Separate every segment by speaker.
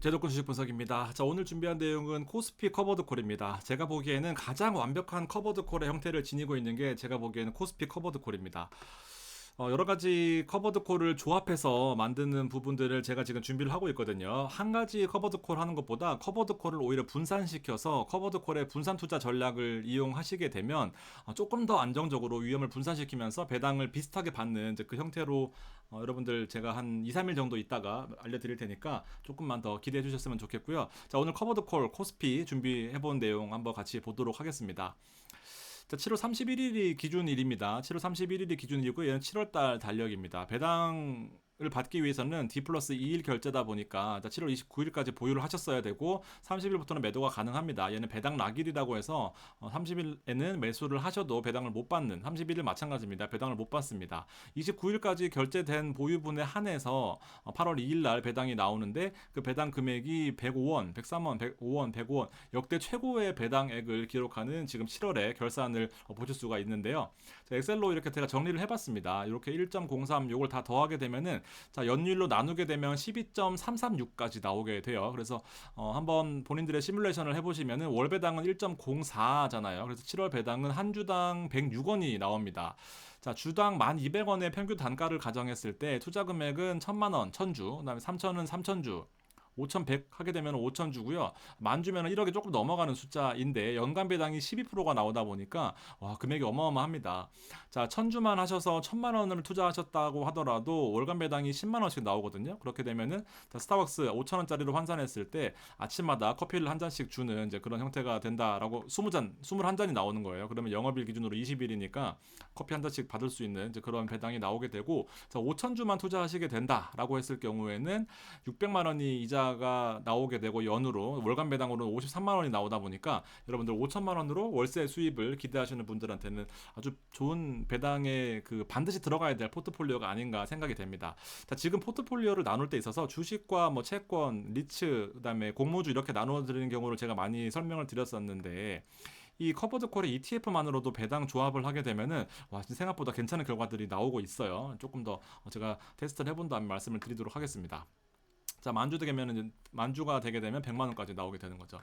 Speaker 1: 제도권 주식 분석입니다. 자, 오늘 준비한 내용은 코스피 커버드 콜입니다. 제가 보기에는 가장 완벽한 커버드 콜의 형태를 지니고 있는 게 제가 보기에는 코스피 커버드 콜입니다. 어, 여러 가지 커버드 콜을 조합해서 만드는 부분들을 제가 지금 준비를 하고 있거든요. 한 가지 커버드 콜 하는 것보다 커버드 콜을 오히려 분산시켜서 커버드 콜의 분산 투자 전략을 이용하시게 되면 어, 조금 더 안정적으로 위험을 분산시키면서 배당을 비슷하게 받는 그 형태로 어, 여러분들 제가 한 2, 3일 정도 있다가 알려드릴 테니까 조금만 더 기대해 주셨으면 좋겠고요. 자, 오늘 커버드 콜 코스피 준비해 본 내용 한번 같이 보도록 하겠습니다. 자, 7월 31일이 기준일입니다. 7월 31일이 기준일이고 얘는 7월달 달력입니다. 배당 을 받기 위해서는 D 플러스 2일 결제다 보니까 7월 29일까지 보유를 하셨어야 되고 30일부터는 매도가 가능합니다. 얘는 배당 낙일이라고 해서 30일에는 어, 매수를 하셔도 배당을 못 받는 31일 마찬가지입니다. 배당을 못 받습니다. 29일까지 결제된 보유분에 한해서 8월 어, 2일 날 배당이 나오는데 그 배당 금액이 105원, 103원, 105원, 105원 역대 최고의 배당액을 기록하는 지금 7월에 결산을 어, 보실 수가 있는데요. 엑셀로 이렇게 제가 정리를 해봤습니다. 이렇게 1.03 요걸 다 더하게 되면은 자, 연율로 나누게 되면 12.336까지 나오게 돼요. 그래서 어, 한번 본인들의 시뮬레이션을 해보시면은 월 배당은 1.04잖아요. 그래서 7월 배당은 한 주당 106원이 나옵니다. 자, 주당 1,200원의 평균 단가를 가정했을 때 투자 금액은 1,000만 원, 1,000주, 그다음에 3,000은 3,000주. 5,100 하게 되면 5,000 주고요. 만 주면 1억에 조금 넘어가는 숫자인데 연간 배당이 12%가 나오다 보니까 와 금액이 어마어마합니다. 자, 1,000주만 하셔서 1,000만 원을 투자하셨다고 하더라도 월간 배당이 10만 원씩 나오거든요. 그렇게 되면은 스타벅스 5천 원짜리로 환산했을 때 아침마다 커피를 한 잔씩 주는 이제 그런 형태가 된다라고 20잔, 21잔이 나오는 거예요. 그러면 영업일 기준으로 20일이니까 커피 한 잔씩 받을 수 있는 이제 그런 배당이 나오게 되고 자, 5천 주만 투자하시게 된다라고 했을 경우에는 600만 원이 이자 이자가 나오게 되고 연으로 월간 배당으로 53만 원이 나오다 보니까 여러분들 5천만 원으로 월세 수입을 기대하시는 분들한테는 아주 좋은 배당에 그 반드시 들어가야 될 포트폴리오가 아닌가 생각이 됩니다. 자, 지금 포트폴리오를 나눌 때 있어서 주식과 뭐 채권, 리츠, 그다음에 공모주 이렇게 나눠 드리는 경우를 제가 많이 설명을 드렸었는데 이 커버드 콜의 ETF만으로도 배당 조합을 하게 되면은 와 생각보다 괜찮은 결과들이 나오고 있어요. 조금 더 제가 테스트를 해본 다음에 말씀을 드리도록 하겠습니다. 자 만주 되면은 만주가 되게 되면 100만 원까지 나오게 되는 거죠.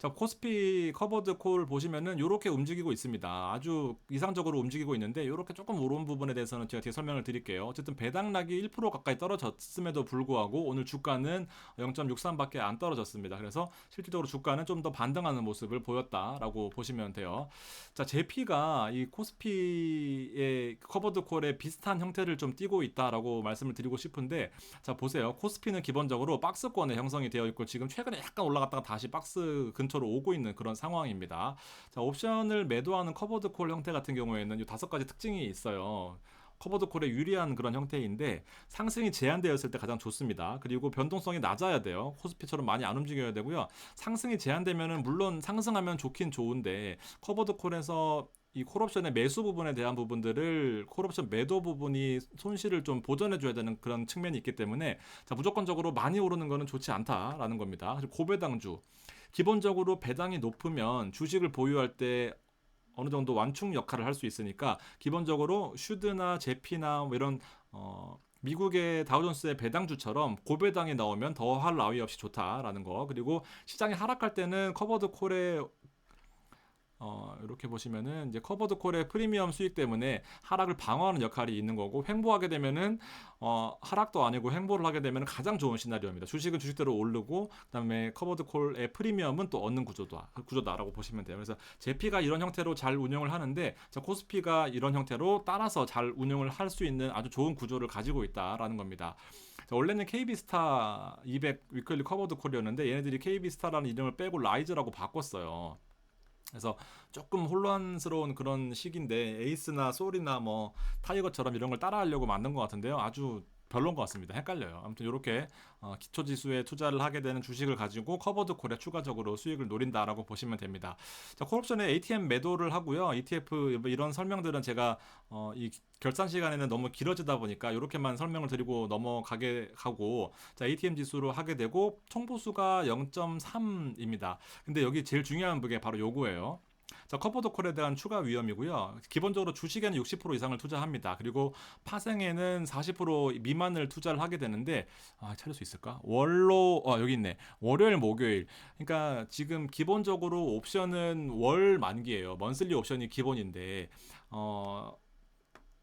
Speaker 1: 자 코스피 커버드 콜 보시면은 이렇게 움직이고 있습니다. 아주 이상적으로 움직이고 있는데 이렇게 조금 오른 부분에 대해서는 제가 뒤에 설명을 드릴게요. 어쨌든 배당락이 1% 가까이 떨어졌음에도 불구하고 오늘 주가는 0.63밖에 안 떨어졌습니다. 그래서 실질적으로 주가는 좀 더 반등하는 모습을 보였다라고 보시면 돼요. 자 제피가 이 코스피의 커버드 콜에 비슷한 형태를 좀 띄고 있다라고 말씀을 드리고 싶은데 자 보세요. 코스피는 기본 기본적으로 박스권에 형성이 되어 있고 지금 최근에 약간 올라갔다가 다시 박스 근 처로 오고 있는 그런 상황입니다. 자, 옵션을 매도하는 커버드 콜 형태 같은 경우에는 이 다섯 가지 특징이 있어요. 커버드 콜에 유리한 그런 형태인데 상승이 제한되었을 때 가장 좋습니다. 그리고 변동성이 낮아야 돼요. 코스피처럼 많이 안 움직여야 되고요. 상승이 제한되면은 물론 상승하면 좋긴 좋은데 커버드 콜에서 이 콜옵션의 매수 부분에 대한 부분들을 콜옵션 매도 부분이 손실을 좀 보전해줘야 되는 그런 측면이 있기 때문에 자 무조건적으로 많이 오르는 거는 좋지 않다라는 겁니다. 고배당주 기본적으로 배당이 높으면 주식을 보유할 때 어느 정도 완충 역할을 할 수 있으니까 기본적으로 슈드나 제피나 뭐 이런 어 미국의 다우존스의 배당주처럼 고배당이 나오면 더할 나위 없이 좋다라는 거. 그리고 시장이 하락할 때는 커버드 콜의 어, 이렇게 보시면은 이제 커버드 콜의 프리미엄 수익 때문에 하락을 방어하는 역할이 있는 거고 횡보하게 되면은 어, 하락도 아니고 횡보를 하게 되면 가장 좋은 시나리오입니다. 주식은 주식대로 오르고 그다음에 커버드 콜의 프리미엄은 또 얻는 구조다 구조다라고 보시면 돼요. 그래서 제피가 이런 형태로 잘 운영을 하는데 자, 코스피가 이런 형태로 따라서 잘 운영을 할 수 있는 아주 좋은 구조를 가지고 있다라는 겁니다. 자, 원래는 KB스타 200 위클리 커버드 콜이었는데 얘네들이 KB스타라는 이름을 빼고 라이즈라고 바꿨어요. 그래서 조금 혼란스러운 그런 시기인데 에이스나 소리나 뭐 타이거처럼 이런 걸 따라하려고 만든 것 같은데요. 아주 별론 것 같습니다. 헷갈려요. 아무튼 이렇게 어, 기초 지수에 투자를 하게 되는 주식을 가지고 커버드 콜에 추가적으로 수익을 노린다라고 보시면 됩니다. 자, 콜옵션에 ATM 매도를 하고요. ETF 뭐 이런 설명들은 제가 어, 이 결산 시간에는 너무 길어지다 보니까 이렇게만 설명을 드리고 넘어가게 하고 자, ATM 지수로 하게 되고 총보수가 0.3입니다. 근데 여기 제일 중요한 부게 바로 요거예요. 자, 커버드 콜에 대한 추가 위험이고요. 기본적으로 주식에는 60% 이상을 투자합니다. 그리고 파생에는 40% 미만을 투자를 하게 되는데 아, 찾을 수 있을까? 월로 어, 여기 있네. 월요일, 목요일. 그러니까 지금 기본적으로 옵션은 월 만기예요. 먼슬리 옵션이 기본인데 어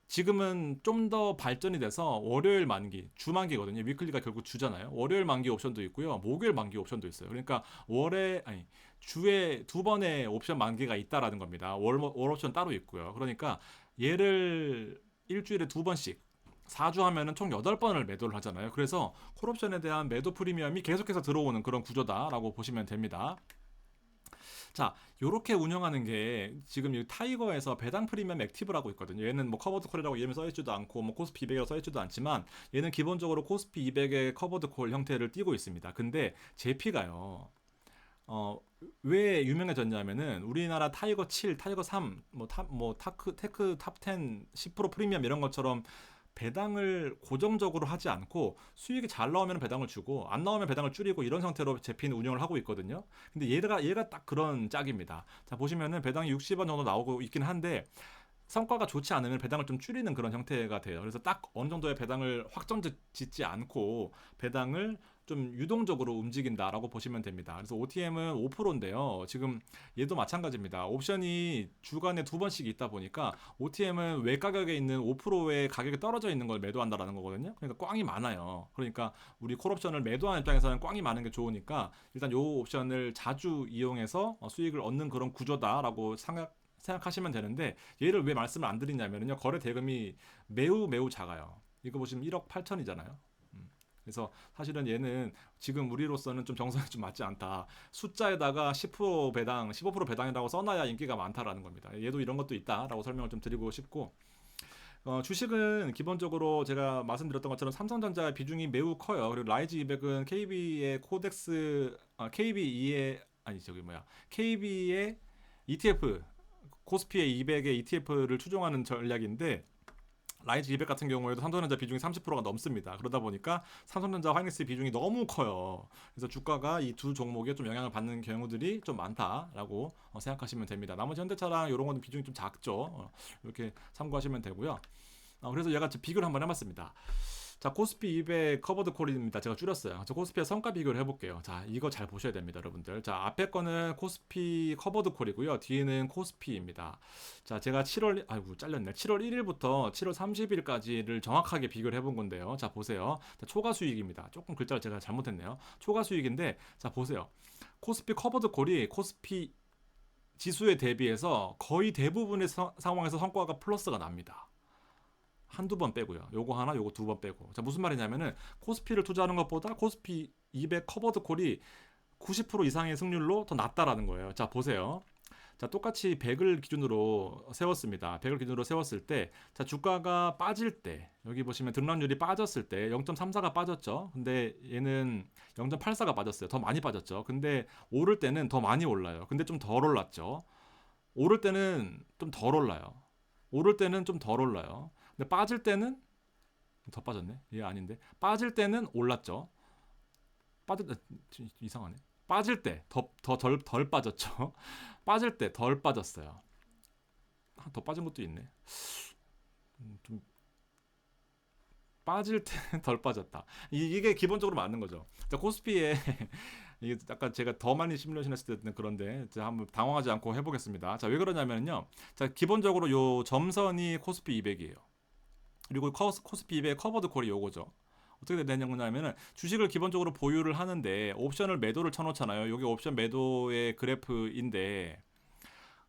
Speaker 1: 지금은 좀 더 발전이 돼서 월요일 만기, 주 만기거든요. 위클리가 결국 주잖아요. 월요일 만기 옵션도 있고요. 목요일 만기 옵션도 있어요. 그러니까 월에 아니 주에 두 번의 옵션 만기가 있다라는 겁니다. 월, 월 옵션 따로 있고요. 그러니까 얘를 일주일에 두 번씩 4주 하면은 총 8번을 매도를 하잖아요. 그래서 콜옵션에 대한 매도 프리미엄이 계속해서 들어오는 그런 구조다라고 보시면 됩니다. 자, 요렇게 운영하는 게 지금 이 타이거에서 배당 프리미엄 액티브라고 있거든요. 얘는 뭐 커버드 콜이라고 이름이 써있지도 않고 뭐 코스피 200이라고 써있지도 않지만 얘는 기본적으로 코스피 200의 커버드 콜 형태를 띠고 있습니다. 근데 제피가요. 어, 왜 유명해졌냐면은 우리나라 타이거 7, 타이거 3, 뭐, 타, 뭐 타크, 테크 탑10, 10% 프리미엄 이런 것처럼 배당을 고정적으로 하지 않고 수익이 잘 나오면 배당을 주고 안 나오면 배당을 줄이고 이런 형태로 제피는 운영을 하고 있거든요. 근데 얘가 얘가 딱 그런 짝입니다. 자 보시면은 배당이 60원 정도 나오고 있긴 한데 성과가 좋지 않으면 배당을 좀 줄이는 그런 형태가 돼요. 그래서 딱 어느 정도의 배당을 확정 짓지 않고 배당을 좀 유동적으로 움직인다라고 보시면 됩니다. 그래서 OTM은 5%인데요. 지금 얘도 마찬가지입니다. 옵션이 주간에 두 번씩 있다 보니까 OTM은 외 가격에 있는 5%의 가격이 떨어져 있는 걸 매도한다라는 거거든요. 그러니까 꽝이 많아요. 그러니까 우리 콜옵션을 매도하는 입장에서는 꽝이 많은 게 좋으니까 일단 요 옵션을 자주 이용해서 수익을 얻는 그런 구조다라고 생각 생각하시면 되는데 얘를 왜 말씀을 안 드리냐면요 거래 대금이 매우 매우 작아요. 이거 보시면 1억 8천이잖아요. 그래서 사실은 얘는 지금 우리로서는 좀 정성이 좀 맞지 않다. 숫자에다가 10% 배당, 15% 배당이라고 써놔야 인기가 많다라는 겁니다. 얘도 이런 것도 있다라고 설명을 좀 드리고 싶고. 어, 주식은 기본적으로 제가 말씀드렸던 것처럼 삼성전자의 비중이 매우 커요. 그리고 라이즈 200은 KB의 코덱스, 아, KB2의 아니 저기 뭐야, KB의 ETF 코스피의 200의 ETF를 추종하는 전략인데 라이즈 200 같은 경우에도 삼성전자 비중이 30%가 넘습니다. 그러다 보니까 삼성전자 화이닉스 비중이 너무 커요. 그래서 주가가 이 두 종목에 좀 영향을 받는 경우들이 좀 많다라고 어, 생각하시면 됩니다. 나머지 현대차랑 이런 거는 비중이 좀 작죠. 어, 이렇게 참고하시면 되고요. 어, 그래서 얘가 비교를 한번 해봤습니다. 자, 코스피 200 커버드 콜입니다. 제가 줄였어요. 저 코스피의 성과 비교를 해볼게요. 자, 이거 잘 보셔야 됩니다, 여러분들. 자, 앞에 거는 코스피 커버드 콜이고요. 뒤에는 코스피입니다. 자, 제가 7월, 아이고, 잘렸네. 7월 1일부터 7월 30일까지를 정확하게 비교를 해본 건데요. 자, 보세요. 자, 초과 수익입니다. 조금 글자를 제가 잘못했네요. 초과 수익인데, 자, 보세요. 코스피 커버드 콜이 코스피 지수에 대비해서 거의 대부분의 서, 상황에서 성과가 플러스가 납니다. 한두 번 빼고요. 요거 하나, 요거 두 번 빼고. 자, 무슨 말이냐면은 코스피를 투자하는 것보다 코스피 200 커버드 콜이 90% 이상의 승률로 더 낮다라는 거예요. 자, 보세요. 자, 똑같이 100을 기준으로 세웠습니다. 100을 기준으로 세웠을 때, 자, 주가가 빠질 때, 여기 보시면 등락률이 빠졌을 때 0.34가 빠졌죠. 근데 얘는 0.84가 빠졌어요. 더 많이 빠졌죠. 근데 오를 때는 더 많이 올라요. 근데 좀 덜 올랐죠. 오를 때는 좀 덜 올라요. 오를 때는 좀 덜 올라요. 근데 빠질 때는 더 빠졌네. 얘 아닌데. 빠질 때는 올랐죠. 빠질 때 이상하네. 빠질 때더더덜덜 빠졌죠. 빠질 때 덜 빠졌어요. 더 빠진 것도 있네. 음, 좀 빠질 때 덜 빠졌다. 이, 게 기본적으로 맞는 거죠. 자, 코스피에 이게 약간 제가 더 많이 시뮬레이션 했을 때는 그런데 자, 한번 당황하지 않고 해보겠습니다. 자, 왜 그러냐면요. 자, 기본적으로 요 점선이 코스피 200이에요. 그리고 코스피 200 커버드 콜이 요거죠. 어떻게 되냐면은 주식을 기본적으로 보유를 하는데 옵션을 매도를 쳐놓잖아요. 여기 옵션 매도의 그래프인데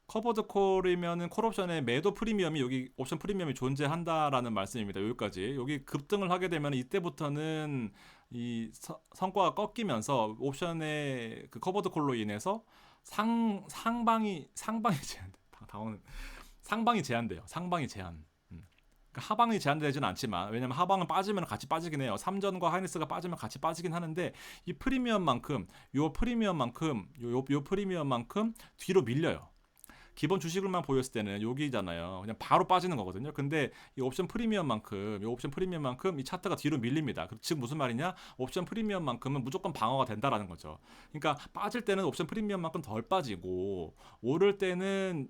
Speaker 1: 커버드 콜이면은 콜옵션의 매도 프리미엄이 여기 옵션 프리미엄이 존재한다라는 말씀입니다. 여기까지 여기 급등을 하게 되면 이때부터는 이 서, 성과가 꺾이면서 옵션의 그 커버드 콜로 인해서 상 상방이 상방이 제한 당황 상방이 제한돼요. 상방이 제한. 그러니까 하방이 제한되지는 않지만 왜냐면 하방은 빠지면 같이 빠지긴 해요. 삼전과 하이닉스가 빠지면 같이 빠지긴 하는데 이 프리미엄만큼 요 프리미엄만큼 요, 요, 요 프리미엄만큼 뒤로 밀려요. 기본 주식을만 보였을 때는 여기잖아요. 그냥 바로 빠지는 거거든요. 근데 이 옵션 프리미엄만큼 이 옵션 프리미엄만큼 이 차트가 뒤로 밀립니다. 그- 즉 무슨 말이냐? 옵션 프리미엄만큼은 무조건 방어가 된다라는 거죠. 그러니까 빠질 때는 옵션 프리미엄만큼 덜 빠지고 오를 때는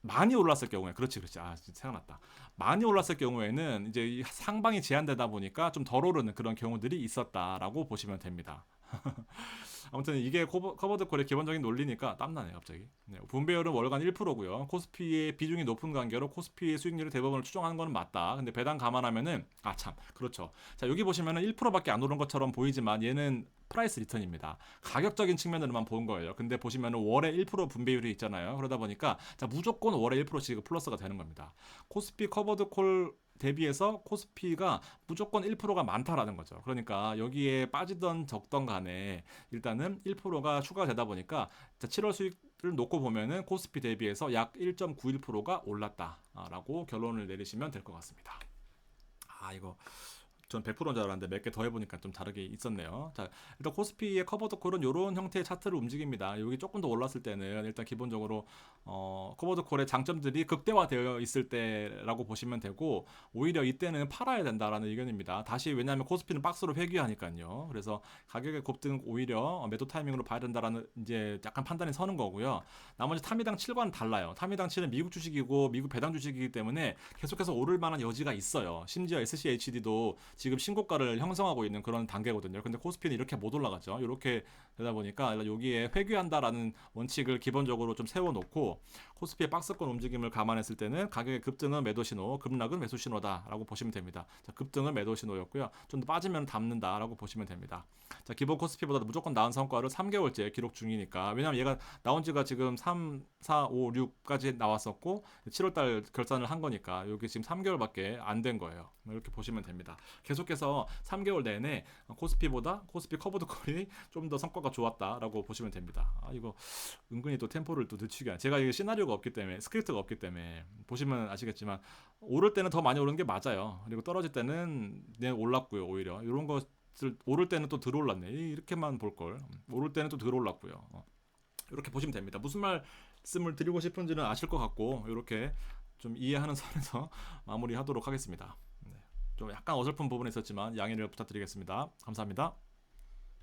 Speaker 1: 많이 올랐을 경우에 그렇지 그렇지 아 생각났다 많이 올랐을 경우에는 이제 이 상방이 제한되다 보니까 좀 덜 오르는 그런 경우들이 있었다라고 보시면 됩니다. 아무튼 이게 커버, 커버드 콜의 기본적인 논리니까 땀나네 갑자기. 네, 분배율은 월간 1%고요. 코스피의 비중이 높은 관계로 코스피의 수익률을 대부분 추정하는 거는 맞다. 근데 배당 감안하면은 아 참 그렇죠. 자 여기 보시면은 1%밖에 안 오른 것처럼 보이지만 얘는 프라이스 리턴입니다. 가격적인 측면으로만 본 거예요. 근데 보시면은 월에 1% 분배율이 있잖아요. 그러다 보니까 자 무조건 월에 1%씩 플러스가 되는 겁니다. 코스피 커버드 콜 대비해서 코스피가 무조건 1%가 많다라는 거죠. 그러니까 여기에 빠지던 적던 간에 일단은 1%가 추가되다 보니까 자, 7월 수익을 놓고 보면은 코스피 대비해서 약 1.91%가 올랐다라고 결론을 내리시면 될 것 같습니다. 아 이거 전 100%인 줄 알았는데 몇 개 더 해보니까 좀 다르게 있었네요. 자, 일단 코스피의 커버드 콜은 이런 형태의 차트를 움직입니다. 여기 조금 더 올랐을 때는 일단 기본적으로 어, 커버드 콜의 장점들이 극대화되어 있을 때라고 보시면 되고 오히려 이때는 팔아야 된다라는 의견입니다. 다시 왜냐하면 코스피는 박스로 회귀하니까요. 그래서 가격의 급등 오히려 매도 타이밍으로 봐야 된다라는 이제 약간 판단이 서는 거고요. 나머지 타미당 7과는 달라요. 타미당 7은 미국 주식이고 미국 배당 주식이기 때문에 계속해서 오를 만한 여지가 있어요. 심지어 SCHD도 지금 신고가를 형성하고 있는 그런 단계거든요. 근데 코스피는 이렇게 못 올라가죠. 이렇게 되다 보니까 여기에 회귀한다라는 원칙을 기본적으로 좀 세워놓고 코스피의 박스권 움직임을 감안했을 때는 가격의 급등은 매도 신호, 급락은 매수 신호다라고 보시면 됩니다. 자, 급등은 매도 신호였고요. 좀 더 빠지면 담는다라고 보시면 됩니다. 자, 기본 코스피보다 무조건 나은 성과를 3개월째 기록 중이니까 왜냐면 얘가 나온 지가 지금 3, 4, 5, 6까지 나왔었고 7월 달 결산을 한 거니까 여기 지금 3개월밖에 안 된 거예요. 이렇게 보시면 됩니다. 계속해서 3개월 내내 코스피보다 코스피 커버드 콜이 좀 더 성과가 좋았다라고 보시면 됩니다. 아, 이거 은근히 또 템포를 또 늦추게. 제가 이게 시나리오 가 없기 때문에 스크립트가 없기 때문에 보시면 아시겠지만 오를 때는 더 많이 오르는 게 맞아요. 그리고 떨어질 때는 그냥 올랐고요. 오히려 이런 것을 오를 때는 또 들어올랐네. 이렇게만 볼 걸. 오를 때는 또 들어올랐고요. 어. 이렇게 보시면 됩니다. 무슨 말씀을 드리고 싶은지는 아실 것 같고 이렇게 좀 이해하는 선에서 마무리하도록 하겠습니다. 네. 좀 약간 어설픈 부분이 있었지만 양해를 부탁드리겠습니다. 감사합니다.